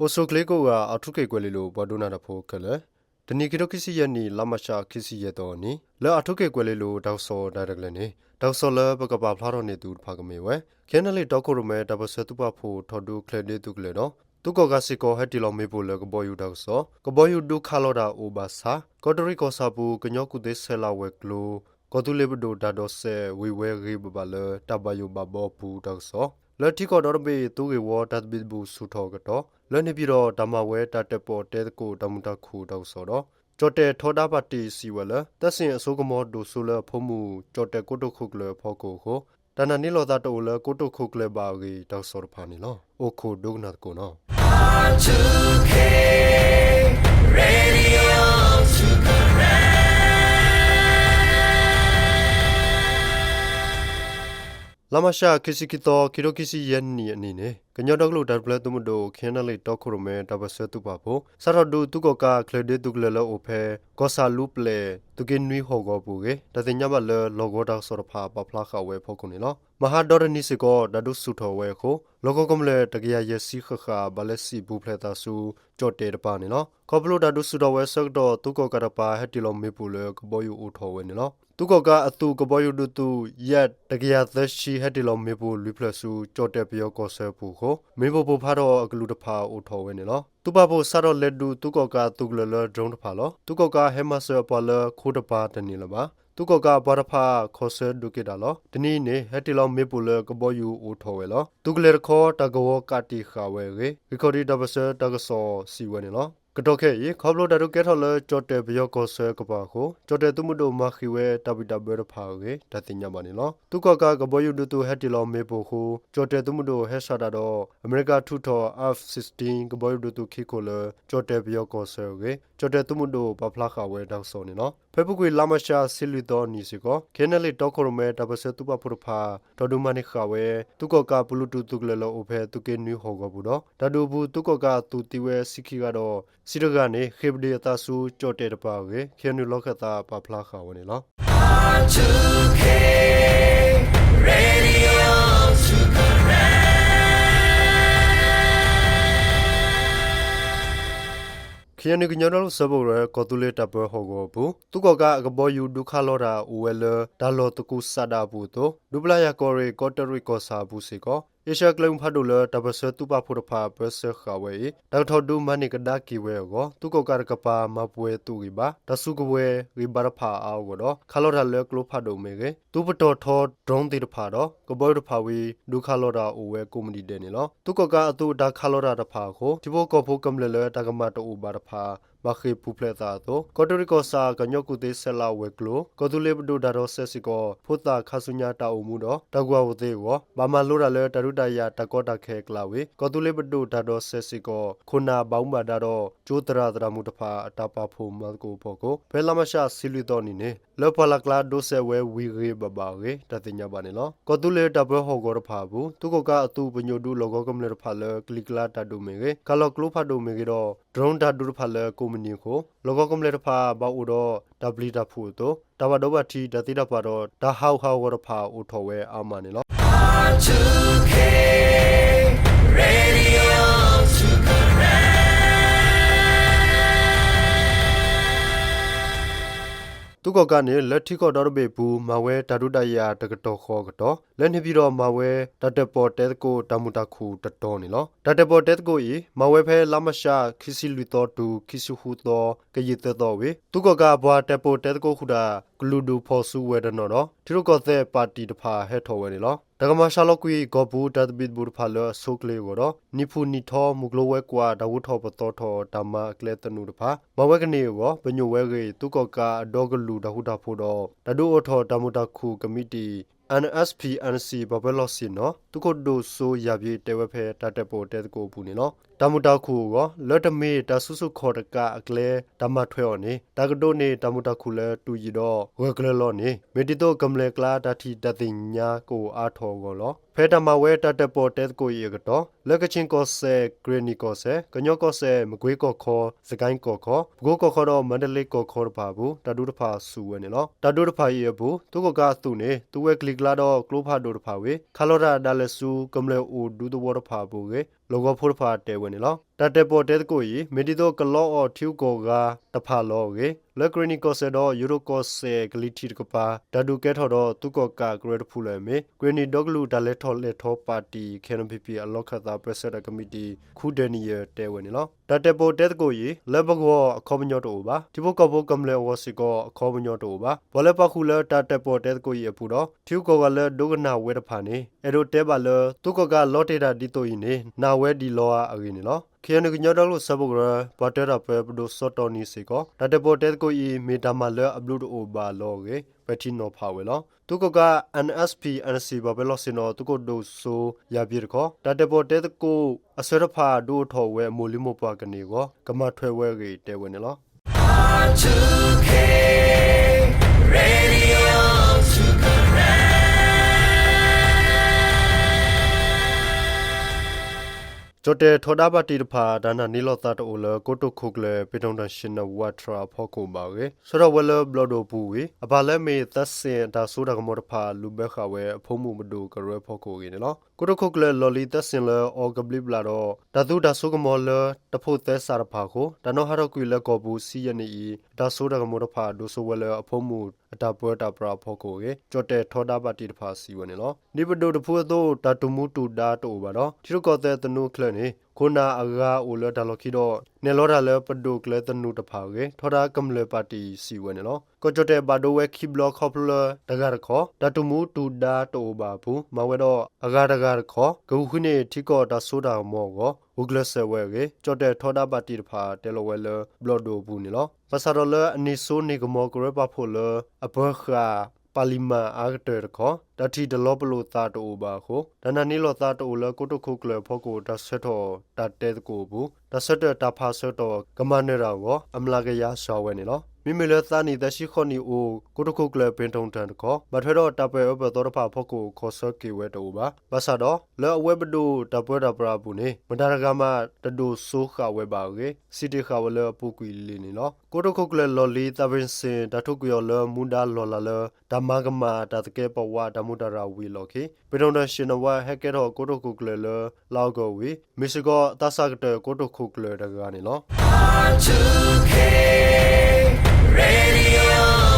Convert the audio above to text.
အိုဆိုကလေးကိုကအထုကေကွယ်လီလိုဘဒုနာတဖိုကလေတနီကီတိုကစီယနီလာမရှာကစီယတော်နီလဲအထုကေကွယ်လီလိုဒေါက်ဆောဒါရကလနေဒေါက်ဆောလဘကပဖလာတော်နေသူဖာကမေဝဲခဲနလီတောက်ကိုရမဲတဘဆတူပဖိုထော်ဒူကလေဒီတုကလေနော်သူကကစီကိုဟက်တီလောမေပိုလကဘောယူဒေါက်ဆောကဘောယူဒုခါလောဒါအိုဘာစာကော်တရီကောဆာပူကညောကုသေးဆဲလာဝဲကလိုကောတူလေဘဒိုဒါဒိုဆေဝီဝဲရီဘဘလတဘယုဘဘောပူဒေါက်ဆောလက်တီကော်တော်ဘေသူကေဝဒတ်ဘစ်ဘူဆူထောကတော့ လက်နေပြီးတော့ဓမ္မဝဲတတက်ပေါ်တဲကိုတမှုတခုတော့ဆိုတော့ကြော်တဲ့ထောဒပါတီစီဝလတက်စင်အစိုးကမောဒိုဆူလဖုံမှုကြော်တဲ့ကိုတုခုကလဖောကိုကိုတနနီလောတာတိုလကိုတုခုကလဘာဂီတော့စောဖာနီလောအိုခိုဒုဂနာကိုနော် R2K Radio လာမရှာကစီကီတိုကီရိုကီစီယန်နီအနီနေကညောတော့ကလို့ဒါပလက်တုမဒိုခင်းနလေတော့ခရမဲတဘဆတူပါဖို့ဆရဒူတုကကကလဒေတုကလလောအိုဖဲကောဆာလူပလေတုကင်နွီဟောဂောပူကေတတင်ညမလလောဂောဒါဆောရဖာပဖလာခဝဲဖို့ကုန်နီလောမဟာဒေါ်ရနီစကိုဒါဒုစုထောဝဲခို လောကကမလေတကရယစီခခဘလက်စီဘူဖလက်တာဆူကြော့တေတပါနီလောကောပလိုဒါဒုစုတော်ဝဲဆက်တော့တုကကရပါဟက်တီလောမေပူလေကဘောယူအိုထောဝဲနီလောသူကကအတူကဘောယုဒတူရက်တကရသက်ရှိဟက်တီလောမေဘူလူပလဆူကြော့တက်ပြောကောဆဲပူကိုမေဘဘူဖာတော့အကလူတဖာအိုထော်ဝဲနေလောသူပဖို့ဆာတော့လက်ဒူသူကကသူကလလဒရုန်းတဖာလောသူကကဟဲမဆာပလခိုးတပါတနေလပါ သူကကဘာရဖာခေါ်ဆဲဒုကေတာလောတနီနေဟက်တီလောမေပူလကဘောယူအိုထော်ဝဲလောသူကလေခေါ်တကောကတိခါဝဲရေရီကော်ဒီဒဘဆာတကဆောစီဝဲနေလော ကတော့ခဲ့ရေခေါပလိုဒါတို့ကဲထော်လကြော့တဲ့ဘယောကောဆဲကပါကိုကြော့တဲ့သူမတို့မခီဝဲတပိတဘရဖာရေတတင်ညပါနေလောသူကကကဘောယူဒတူဟက်တီလောမေပိုကိုကြော့တဲ့သူမတို့ဟက်ဆာဒါတော့အမေရိကထူထော် F16 ကဘောယူဒတူခီကိုလကြော့တဲ့ဘယောကောဆဲရေကြော့တဲ့သူမတို့ပဖလာခဝဲတောက်စောနေနော်ဖေပုကွေလာမရှာဆီလီတော်နီစီကိုခဲနလီတော့ခရမဲတဘဆတူပပူဖာတော်ဒူမနိခဝဲသူကကဘလူးတူတုကလလောအဖဲသူကေနွေဟောကဘူးတော့ဒါဒူဘူးသူကကသူတီဝဲစီခီကတော့စီရကနေခေဘဒီတာဆူကြော့တဲ့တပါကေခဲနွေလောကတာပဖလာခဝဲနေလော R2K Radio to correct. ခရနကညနော်ဆဘောရကောတူလေတပဟောကိုဘူးသူကကအကဘောယူဒုခလောတာဝဲလဒါလောတကုဆာဒါဘူးတော့ဒူပလာယာကောရီကောတရီကောဆာဘူးစီကော ဧရှာကလုံဖတ်တို့လတပစတူပါဖို့ဖာပစခဝဲတောက်ထော်ဒူမနိကဒါကီဝဲကိုသူကကရကပါမပွဲတူကီပါတဆုကဝဲရီဘာဖာအောကိုတော့ခလောတာလဲကလိုဖတ်တို့မေကေသူပတော်ထောဒရုန်းတီတဖာတော့ကဘောတဖာဝီဒုခလောတာအိုဝဲကွန်မတီတဲ့နေလောသူကကအတူဒါခလောတာတဖာကိုဒီဘောကဖို့ကမ်လဲလဲတကမတူဘာတဖာ မခေပူပလက်တာတော့ကော်တိုရီကောစာကညော့ကုသေးဆလာဝဲကလိုကောတူလေဘဒိုဒါတော့ဆက်စီကောဖုတာခါဆုညာတာအုံမှုတော့တကွာဝသေးကိုဘာမလိုရလဲတရုတရတကောတခဲကလာဝေကောတူလေဘဒိုဒါတော့ဆက်စီကောခုနာဘောင်းမာဒါတော့ကျိုးတရာတရာမှုတဖာအတာပါဖို့မကိုဖို့ကိုဖဲလာမရှာစီလီတော်နီနေလောပလာကလာဒိုဆဲဝဲဝီရေဘဘာရေတတင်ညာပါနေလောကောတူလေတဘဟောကောတဖာဘူးသူကကအတူပညိုဒူလောကောကမလေတဖာလေကလီကလာတဒူမေကေကလောကလိုဖတ်ဒူမေကေတော့ drone တဒူဖာလေကုမ္ပဏီကိုလောကောကမလေတဖာဘောက်တော့ဒဘလီတဖူတော့တဘတော့ဘတီတတိတဖာတော့ဒါဟောက်ဟောက်ကောတဖာဦးထော်ဝဲအာမနေလော R2K Radio သူကကနေလက်ထိကောတော်ဘေဘူးမဝဲဓာတုတရတကတော်ခေါ်ကတော့လက်နေပြီးတော့မဝဲတတပေါ်တဲကိုတမှုတခုတတော်နေလောတတပေါ်တဲကိုဤမဝဲဖဲလမရှာခီစီလူတော်တူခီစုဟုတော်ကရစ်တော်ဝေသူကကဘွာတပေါ်တဲကိုခုဒါ ဂလူဒူဖော်ဆူဝဲဒနော်တော့ဒီလိုကောတဲ့ပါတီတဖာဟဲထော်ဝဲနေလောဒကမရှာလောကွီဂောဘူးတတ်ဘစ်ဘူဖာလဆုကလေကိုတော့နိဖူနီထောမုဂလိုဝဲကွာဒဝထောပတော်ထောတမကလေတနုတဖာမဝဲကနေကိုပညိုဝဲကေသူကကဒေါဂလူဒဟုတာဖို့တော့တဒုအထောတမုတခုကမိတီ NSP NC ဘဘလော့စီနော်သူကဒိုဆိုရပြေတဲဝဲဖဲတတက်ပေါ်တဲကိုပူနေနော် တမုတခုကိုလတ်တမေတဆုစုခေါ်တကအကလေတမထွဲော်နေတကဒိုနေတမုတခုလဲတူရီတော့ဝဲကလလော့နေမေတီတိုကမလေကလာတတိတသိညာကိုအားထော်ကိုလောဖဲတမဝဲတတက်ပေါ်တဲကိုရကတော့လက်ကချင်းကောဆဲဂရနီကောဆဲကညောကောဆဲမကွေးကောခေါ်စကိုင်းကောခေါ်ဘကိုကောခေါ်တော့မန္တလေးကောခေါ်တပါဘူးတတူတဖာစူဝဲနေလောတတူတဖာရဘူးသူကကသူနေသူဝဲကလီကလာတော့ကလိုဖာဒိုတဖာဝေခါလောရာဒါလဆူကမလေအိုဒူဒဝတဖာဘူးကေ လောကဖိုဖာတဲဝဲနေလော တတ်တဲ့ပေါ်တဲ့ကိုဤမီဒီတော့ကလောအော်ထျူကိုကတဖာလောကေလက်ကရနီကောဆဒယူရိုကောဆေဂလီတီကပါဒဒုကဲထော်တော့သူကောကဂရဒဖူလဲမေဂရနီဒေါဂလူဒါလက်ထော်လက်ထော်ပါတီခဲနပီပီအလောခတာပရက်ဆာကမတီခုဒနီယတဲဝင်နော်တတ်တဲ့ပေါ်တဲ့ကိုဤလက်ဘကောအခေါမညောတော့ပါဒီဘကဘကမလဲဝစီကောအခေါမညောတော့ပါဘလပခုလဲတတ်တဲ့ပေါ်တဲ့ကိုဤအပူတော့ထျူကောကလဲဒုကနာဝဲတဖာနေအဲ့တို့တဲပါလဲသူကောကလော့တေတာဒီတိုဤနေနာဝဲဒီလောအအရင်နော် ခေနကညောဒလို့ဆဘဂရဘတ်တရပဲဘဒိုစောတော်နီစီကောတတပေါ်တက်ကိုဤမီတာမလအပလုဒအိုဘာလောကေပတိနောဖာဝဲလောသူကက NSP NC ဘဘလောစင်နောသူကဒိုဆိုရပြေခောတတပေါ်တက်ကိုအစရဖာဒိုထော်ဝဲမိုလီမောပွားကနေကောကမထွဲဝဲကေတဲဝဲနေလော R2K Radio ကြတဲ့ထောဒဘာတီတဖာဒါနာနီလောတာတိုလကိုတုခုကလေပေတုံတရှင်နဝတ်ထရာဖောကိုပါကေဆိုတော့ဝလဘလဒိုပူဝေအဘာလဲမေသက်စင်ဒါဆိုဒါကမောတဖာလူဘခဝဲအဖုံးမှုမဒိုကရဲဖောကိုကေနော် ကိုတုခုကလေလော်လီသက်စင်လေအော်ဂဘလီဘလာတော့ဒါသူဒါဆိုကမောလတဖို့သက်စာရဖာကိုဒါနောဟာရကွေလေကောဘူးစီယနီဒါဆိုဒါကမောတဖာဒိုဆိုဝလဲအဖုံးမှုအတာပွဲတာပရာဖောကိုကေကြတဲ့ထောဒဘာတီတဖာစီဝနေနော်နိဘဒိုတဖို့တော့တာတူမှုတူဒါတိုပါတော့ဒီကောတဲ့တနုခလနေ ခုနာအဂါအိုလဒါလခိတော့နေလောဒါလေပဒုကလေတနုတဖာကေထောဒါကမ္လေပါတီစီဝနေလောကိုကြတဲ့ဘာဒိုဝဲခိဘလခေါပလဒဂါရခောဒါတူမှုတူဒါတိုပါဘူးမဝဲတော့အဂါဒဂါရခောဂုခုနေထိကောဒါဆိုတာမောကောဝဂလဆဝဲကေကြတဲ့ထောဒါပါတီတဖာတဲလဝဲလဘလဒိုဘူးနေလောပစာရလအနိဆိုနေကမောကရပါဖို့လအဘခာ ပါလီမာအာဂတေခောတတိဒလောပလိုတာတိုဘာခိုဒနနီလောတာတိုလကိုတခုကလဖောကိုတဆက်တော်တတဲကိုဘူးတဆက်တဖာဆက်တော်ကမနေရောအမလာကရရှောဝဲနေလော မိမိလသနီတရှိခွန်နီအိုကိုတခုကလပင်တုံတန်ကောမထွေတော့တပွဲအဘတော်ဖာဖောကိုခေါ်ဆကေဝဲတူပါဘာသာတော့လောအဝဲဘဒိုတပွဲတပရာဘူးနေမတရကမတဒိုဆိုးခဝဲပါကေစီတီခဝလပူကွီလီနေလောကိုတခုကလလော်လီတပင်စင်တထုကယောလမူဒါလော်လာလဓမ္မကမတတကေပဝဓမ္မဒရာဝီလောကေပေတုံတရှင်နဝဟက်ကေတော့ကိုတခုကလလောက်ကိုဝီမစ္စကောတဆကတကိုတခုကလတကနေလော R2K Radio.